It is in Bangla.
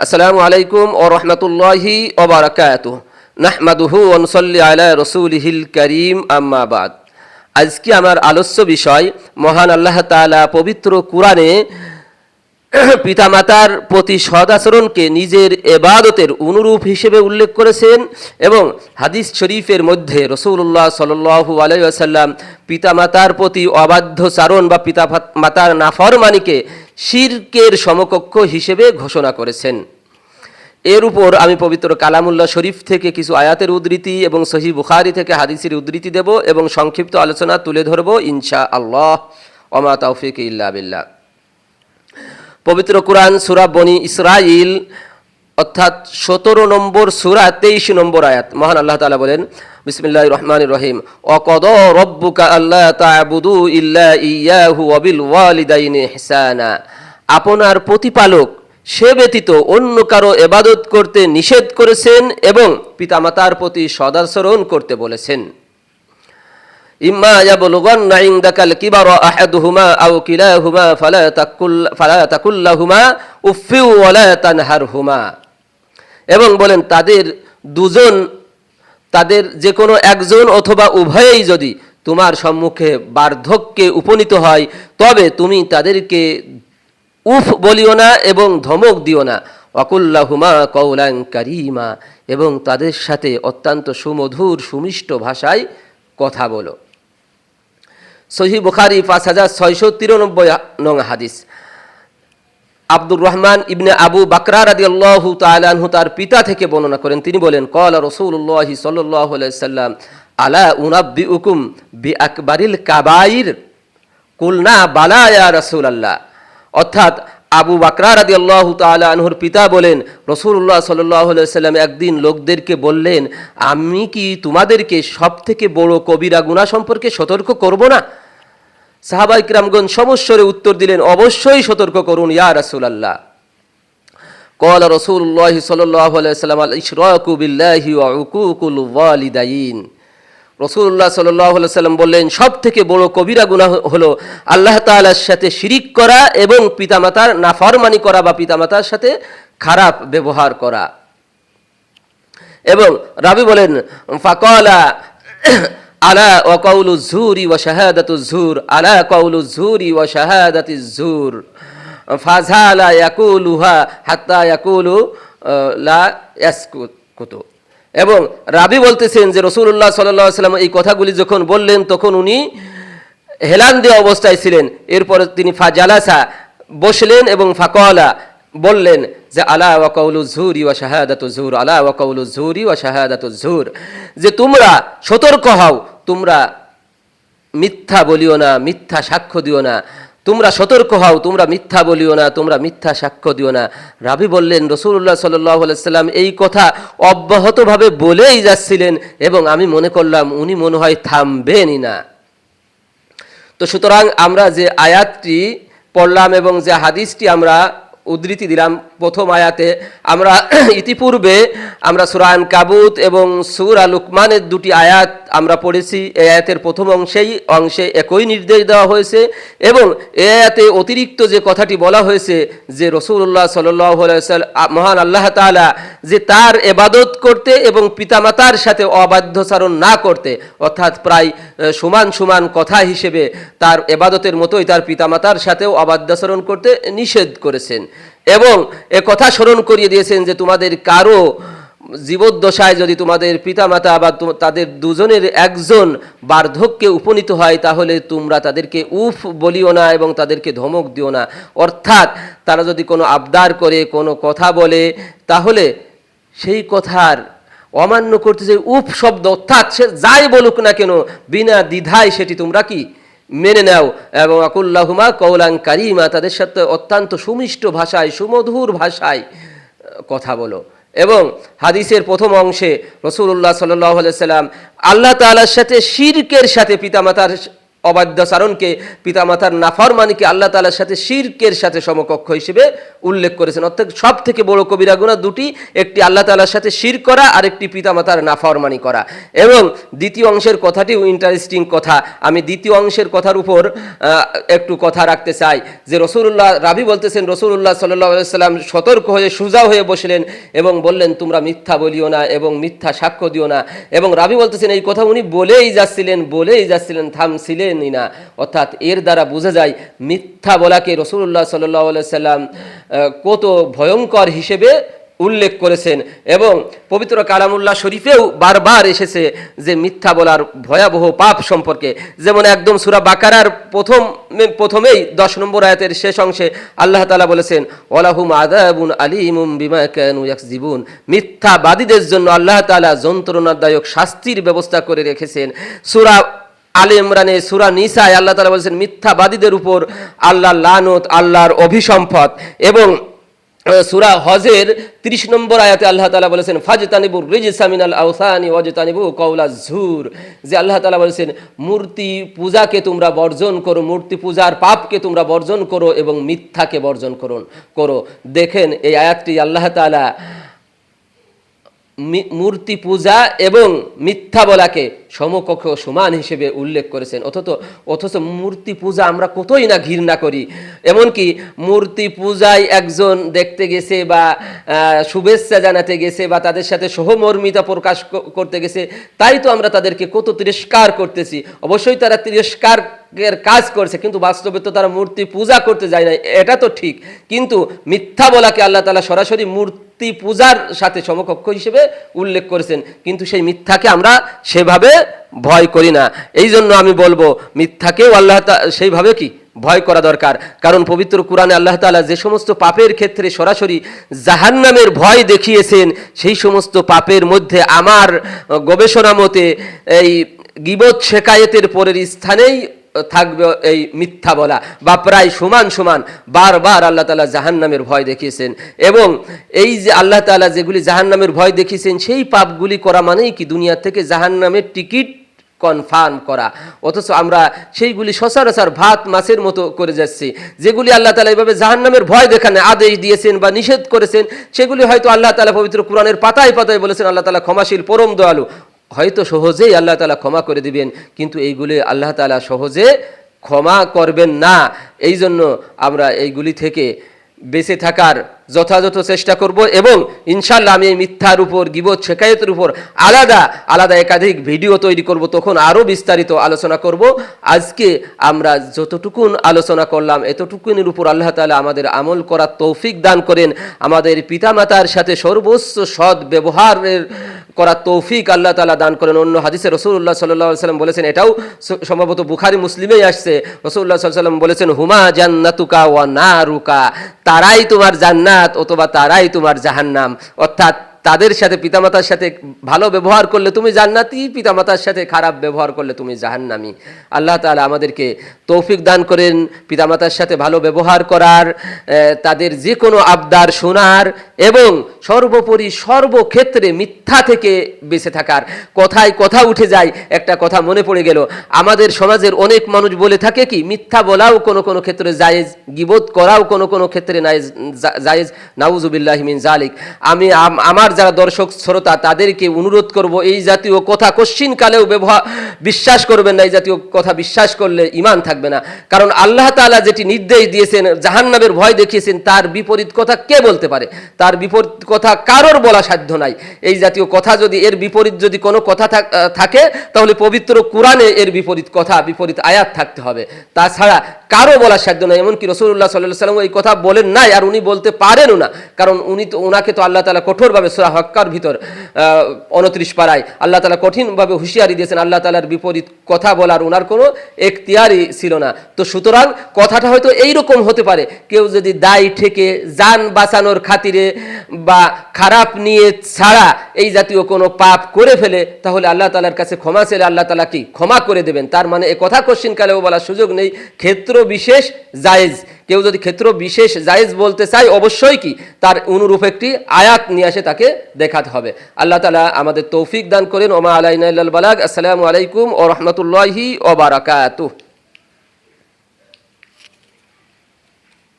আসসালামু আলাইকুম ও রহমতুল্লাহি ওবরাকাত নাহমাদুহু ওনসল্লি আলা রসুলহিল করিম আম্মাবাদ আজকে আমার আলস্য বিষয়, মহান আল্লাহ তালা পবিত্র কুরআনে পিতামাতার প্রতি সদাচরণকে নিজের এবাদতের অনুরূপ হিসেবে উল্লেখ করেছেন এবং হাদিস শরীফের মধ্যে রসুল্লাহ সাল্লু আলাইসাল্লাম পিতামাতার প্রতি অবাধ্য চারণ বা পিতা মাতার নাফরমানিকে শিরকের সমকক্ষ হিসেবে ঘোষণা করেছেন। এর উপর আমি পবিত্র কালামুল্লাহ শরীফ থেকে কিছু আয়াতের উদ্ধৃতি এবং সহি বুখারি থেকে হাদিসের উদ্ধৃতি দেব এবং সংক্ষিপ্ত আলোচনা তুলে ধরব ইনশা আল্লাহ ওমা তৌফিক ইল্লা বিল্লাহ। পবিত্র কোরআন সুরা বনি ইসরাইল অর্থাৎ সতেরো নম্বর সুরা, তেইশ নম্বর আয়াত। মহান আল্লাহ তালা বলেন বিসমিল্লাহ রহমান রহিম অকদ রব্বুকা আল্লাহ তাবুদু ইল্লা ইয়াহু অবিল ওয়ালিদাইনে হিসানা আপনার প্রতিপালক, সে ব্যতীত অন্য কারও এবাদত করতে নিষেধ করেছেন এবং পিতামাতার প্রতি সদাচরণ করতে বলেছেন। ইম্মা ইয়াবলুগান্না ইনদাকাল কিবারা আহাদুহুমা আও কিলাহুমা ফালা তাকুল, ফালা তাকুল্লাহুমা উফিউ ওয়ালা তানহারহুমা। এবং বলেন, তাদের দুজন, তাদের যে কোনো একজন অথবা উভয়েই যদি তোমার সম্মুখে বার্ধক্যে উপনীত হয়, তবে তুমি তাদেরকে উফ বলিও না এবং ধমক দিও না। অকুল্লাহুমা কৌলাং কারিমা। এবং তাদের সাথে অত্যন্ত সুমধুর সুমিষ্ট ভাষায় কথা বলো। সহি বুখারি, পাঁচ হাজার ছয়শো তিরানব্বই নং হাদিস। আব্দুর রহমান ইবনে আবু বাকরা রাদি আল্লাহ তালাহু তার পিতা থেকে বর্ণনা করেন। তিনি বলেন কল রসুল্লাহ সাল্লাহ সাল্লাম, আলা উনাব্বি উকুম বি আকবরিল কাবাইর? কুলনা বালায়া রসুল আল্লাহ অর্থাৎ আবু বাকরা রাদি আল্লাহ তালহুর পিতা বলেন রসুল্লাহ সাল্লাহ সাল্লাম একদিন লোকদেরকে বললেন, আমি কি তোমাদেরকে সব থেকে বড় কবিরা গুণা সম্পর্কে সতর্ক করব না সাহাবাই কিরামগঞ্জ সমস্বরে উত্তর দিলেন, অবশ্যই সতর্ক করুন, ইয়া রাসুলাল্লাহ। কল রসুল্লাহ সাল্লাম আল ইশরাকু বিল্লাহি ওয়া উকুকুল ওয়ালিদাইন। রসুল্লাহ সাল্লাহ সাল্লাম বললেন সব থেকে বড় কবিরা গুণা হলো আল্লাহ তালার সাথে শিরিক করা এবং পিতামাতার নাফরমানি করা বা পিতামাতার সাথে খারাপ ব্যবহার করা। এবং রাবি বলেন, ফাকলা আলা ও কৌলু ঝুরি ও শাহাদাতু ঝুর, আলা কৌলু ঝুরি ও শাহাদাতি ঝুর। ফাজালা ইয়াকুলুহা হাত্তা ইয়াকুলু লা ইয়াসকুতু। এবং রাবি বলতেছেন যে রসুল্লাহ সাল্লাহ সাল্লাম এই কথাগুলি যখন বললেন, তখন উনি হেলান দেওয়া অবস্থায় ছিলেন। এরপর তিনি ফাজালাসা বসলেন এবং ফাকলা বললেন যে, আলা ওয়াকাউলু ঝুরি ওয়া শাহাদাতু ঝুর, আলা ওয়াকাউলু ঝুরি ওয়া শাহাদাতু ঝুর। যে, তোমরা সতর্ক হও তোমরা মিথ্যা বলিও না, মিথ্যা সাক্ষ্য দিও না। তোমরা সতর্ক হও, তোমরা মিথ্যা বলিও না, তোমরা মিথ্যা সাক্ষ্য দিও না। রাবি বললেন রসুল্লাহ সাল্লাহ সাল্লাম এই কথা অব্যাহতভাবে বলেই যাচ্ছিলেন এবং আমি মনে করলাম উনি মনে হয় থামবেনই না। তো সুতরাং আমরা যে আয়াতটি পড়লাম এবং যে হাদিসটি আমরা উদ্ধৃতি দিলাম প্রথম আয়াতে আমরা ইতিপূর্বে আমরা সুরান কাবুত এবং সুরা লুকমানের দুটি আয়াত আমরা পড়েছি। এই আয়াতের প্রথম অংশেই, অংশে একই নির্দেশ দেওয়া হয়েছে এবং এ আয়াতে অতিরিক্ত যে কথাটি বলা হয়েছে যে রসুল্লাহ সাল্লাহ মহান আল্লাহ তালা যে তার এবাদত করতে এবং পিতামাতার সাথে অবাধ্যচারণ না করতে, অর্থাৎ প্রায় সমান সমান কথা হিসেবে তার এবাদতের মতোই তার পিতামাতার সাথেও অবাধ্যাচরণ করতে নিষেধ করেছেন। এবং এ কথা স্মরণ করিয়ে দিয়েছেন যে তোমাদের কারও জীবদ্দশায় যদি তোমাদের পিতামাতা বা তাদের দুজনের একজন বার্ধক্যে উপনীত হয়, তাহলে তোমরা তাদেরকে উফ বলিও না এবং তাদেরকে ধমক দিও না। অর্থাৎ তারা যদি কোনো আবদার করে, কোনো কথা বলে, তাহলে সেই কথার অমান্য করতে যে উফ শব্দ, অর্থাৎ সে যাই বলুক না কেন, বিনা দ্বিধায় সেটি তোমরা কি মেনে নাও এবং আকুল্লাহুমা কৌলাং কারিমা, তাদের সাথে অত্যন্ত সুমিষ্ট ভাষায়, সুমধুর ভাষায় কথা বলো। এবং হাদিসের প্রথম অংশে রসুল্লাহ সাল্লাম আল্লাহ তালার সাথে শিরকের সাথে পিতামাতার অবাধ্যাচারণকে পিতামাতার নাফরমানিকে আল্লাহ তালার সাথে শিরকের সাথে সমকক্ষ হিসেবে উল্লেখ করেছেন। অর্থাৎ সব থেকে বড় কবিরা গুণা দুটি, একটি আল্লাহ তালার সাথে শির করা আর একটি পিতামাতার নাফরমানি করা। এবং দ্বিতীয় অংশের কথাটিও ইন্টারেস্টিং কথা। আমি দ্বিতীয় অংশের কথার উপর একটু কথা রাখতে চাই। যে রসুল্লাহ রাবি বলতেছেন রসুল্লাহ সাল্লাহ সাল্লাম সতর্ক হয়ে, সুজা হয়ে বসলেন এবং বললেন, তোমরা মিথ্যা বলিও না এবং মিথ্যা সাক্ষ্য দিও না। এবং রাবি বলতেছেন, এই কথা উনি বলেই যাচ্ছিলেন বলেই যাচ্ছিলেন থামছিলেনই না। অর্থাৎ এর দ্বারা বোঝা যায়, মিথ্যা বলাকে রসুল্লাহ সাল্লাহ সাল্লাম কত ভয়ঙ্কর হিসেবে উল্লেখ করেছেন এবং পবিত্র কালামুল্লাহ শরীফেও বারবার এসেছে যে মিথ্যা বলার ভয়াবহ পাপ সম্পর্কে। যেমন একদম সুরা বাকারার প্রথম, প্রথমেই দশ নম্বর আয়াতের শেষ অংশে আল্লাহ তালা বলেছেন ওলাহুম আদাবুন আলিমুম বিমা কানু ইয়াকজিবুন মিথ্যাবাদীদের জন্য আল্লাহ তালা যন্ত্রণাদায়ক শাস্তির ব্যবস্থা করে রেখেছেন। সুরা আলে ইমরানে সুরা নিসায় আল্লাহ তালা বলেছেন, মিথ্যাবাদীদের উপর আল্লাহ লানত, আল্লাহর অভিসম্পদ। এবং সুরা হজের তিরিশ নম্বর আয়াতে আল্লাহ তালা বলেছেন, ফাজতানিবুর রিজিসামিনাল আউসানি ওয়াজতানিবু কৌলা ঝুর। যে আল্লাহ তালা বলেছেন, মূর্তি পূজাকে তোমরা বর্জন করো, মূর্তি পূজার পাপকে তোমরা বর্জন করো এবং মিথ্যাকে বর্জন করুন, করো। দেখেন এই আয়াতটি আল্লাহ তালা মূর্তি পূজা এবং মিথ্যা বলাকে সমকক্ষ সমান হিসেবে উল্লেখ করেছেন। অথচ অথচ মূর্তি পূজা আমরা কতই না ঘৃণা করি। এমনকি মূর্তি পূজায় একজন দেখতে গেছে বা শুভেচ্ছা জানাতে গেছে বা তাদের সাথে সহমর্মিতা প্রকাশ করতে গেছে, তাই তো আমরা তাদেরকে কত তিরস্কার করতেছি। অবশ্যই তারা তিরস্কার কাজ করছে, কিন্তু বাস্তবে তো তারা মূর্তি পূজা করতে যায় না এটা তো ঠিক। কিন্তু মিথ্যা বলাকে আল্লাহ তালা সরাসরি মূর্তি পূজার সাথে সমকক্ষ হিসেবে উল্লেখ করেছেন। কিন্তু সেই মিথ্যাকে আমরা সেভাবে ভয় করি না। এই জন্য আমি বলব, মিথ্যাকেও আল্লাহ সেইভাবে কি? ভয় করা দরকার। কারণ পবিত্র কোরআনে আল্লাহ তাআলা যে সমস্ত পাপের ক্ষেত্রে সরাসরি জাহান্নামের ভয় দেখিয়েছেন, সেই সমস্ত পাপের মধ্যে আমার গবেষণা মতে এই গিবত শেকায়েতের পরের স্থানেই থাকবে এই মিথ্যা বলা। বা প্রায় সমান সমান বারবার আল্লাহ তালা জাহান্নামের ভয় দেখিয়েছেন। এবং এই যে আল্লাহ তালা যেগুলি জাহান্নামের ভয় দেখিয়েছেন, সেই পাপগুলি করা মানেই কি দুনিয়া থেকে জাহান্নামের টিকিট কনফার্ম করা? অথচ আমরা সেইগুলি সচরাচর ভাত, মাছের মতো করে যাচ্ছি। যেগুলি আল্লাহ তালা এইভাবে জাহান্নামের ভয় দেখানে আদেশ দিয়েছেন বা নিষেধ করেছেন, সেগুলি হয়তো আল্লাহ তালা পবিত্র কোরআনের পাতায় পাতায় বলেছেন, আল্লাহ তালা ক্ষমাশীল, পরম দয়ালু। হয়তো সহজেই আল্লাহ তালা ক্ষমা করে দিবেন, কিন্তু এইগুলি আল্লাহ তালা সহজে ক্ষমা করবেন না। এই জন্য আমরা এইগুলি থেকে বেঁচে থাকার যথাযথ চেষ্টা করব এবং ইনশাল্লাহ আমি এই মিথ্যার উপর, গিবত শেখায়তের উপর আলাদা আলাদা একাধিক ভিডিও তৈরি করব, তখন আরও বিস্তারিত আলোচনা করব। আজকে আমরা যতটুকুন আলোচনা করলাম, এতটুকুনের উপর আল্লাহ তালা আমাদের আমল করার তৌফিক দান করেন। আমাদের পিতামাতার সাথে সর্বোচ্চ সৎ ব্যবহারের করার তৌফিক আল্লাহ তালা দান করেন। অন্য হাদিসে রসুল্লাহ সাল্লাহ সাল্লাম বলেছেন, এটাও সম্ভবত বুখারি মুসলিমেই আসছে। রসুল্লাহ সাল্লাম বলেছেন, হুমা জান্নাতুকা ওয়া না রুকা তারাই তোমার জান্নাত। অথবা তারাই তোমার জাহান্নাম। অর্থাৎ তাদের সাথে পিতামাতার সাথে ভালো ব্যবহার করলে তুমি জান্নাতি, পিতামাতার সাথে খারাপ ব্যবহার করলে তুমি জাহান্নামি। আল্লাহ তালা আমাদেরকে তৌফিক দান করেন, পিতামাতার সাথে ভালো ব্যবহার করার তাদের যে কোনো আবদার শোনার এবং সর্বোপরি সর্বক্ষেত্রে মিথ্যা থেকে বেঁচে থাকার। কথায় কথা উঠে যায়, একটা কথা মনে পড়ে গেল। আমাদের সমাজের অনেক মানুষ বলে থাকে কি, মিথ্যা বলাও কোনো কোনো ক্ষেত্রে জায়েজ গিবোধ করাও কোনো কোনো ক্ষেত্রে জায়েজ নাউজুবিল্লাহ মিন জালিক আমি আমার যারা দর্শক, শ্রোতা, তাদেরকে অনুরোধ করব, এই জাতীয় কথা কশ্চিনকালেও ব্যবহার বিশ্বাস করবেন না, এই জাতীয় কথা বিশ্বাস করলে ইমান থাকবে। না। কারণ আল্লাহ তালা যেটি নির্দেশ দিয়েছেন, জাহান্নামের ভয় দেখিয়েছেন, তার বিপরীত কথা কে বলতে পারে? তার বিপরীত কথা কারোর বলা সাধ্য নাই। এই জাতীয় কথা যদি, এর বিপরীত যদি কোনো কথা থাকে, তাহলে পবিত্র কোরআনে এর বিপরীত কথা, বিপরীত আয়াত থাকতে হবে। তাছাড়া কারও বলার সাধ্য নাই। এমনকি রসুল্লাহ সাল্লাহ সাল্লাম এই কথা বলেন নাই আর উনি বলতে পারেনও না। কারণ উনি তো, ওনাকে তো আল্লাহ তালা কঠোরভাবে সুরা হক্কার ভিতর উনত্রিশ পাড়ায় আল্লাহ তালা কঠিনভাবে হুঁশিয়ারি দিয়েছেন আল্লাহ তালার বিপরীত কথা বলার ওনার কোনো এখতিয়ারই ছিল না। তো সুতরাং কথাটা হয়তো এইরকম হতে পারে, কেউ যদি দায় ঠেকে যান বাঁচানোর খাতিরে বা খারাপ নিয়ে ছাড়া এই জাতীয় কোনো পাপ করে ফেলে, তাহলে আল্লাহ তালার কাছে ক্ষমা চেলে আল্লাহ তালা কি? ক্ষমা করে দেবেন। তার মানে এ কথা কোশ্চিন কালেও বলার সুযোগ নেই। ক্ষেত্র বিশেষ জায়েজ। কেউ যদি ক্ষেত্র বিশেষ জায়েজ বলতে চায়, অবশ্যই কি তার অনুরূপ একটি আয়াত নিয়ে আসে তাকে দেখাতে হবে। আল্লাহ তালা আমাদের তৌফিক দান করেন। ওমা আলাইনাল বালাগ। আসসালামু আলাইকুম ও রহমতুল্লাহি ও বারাকাতুহ।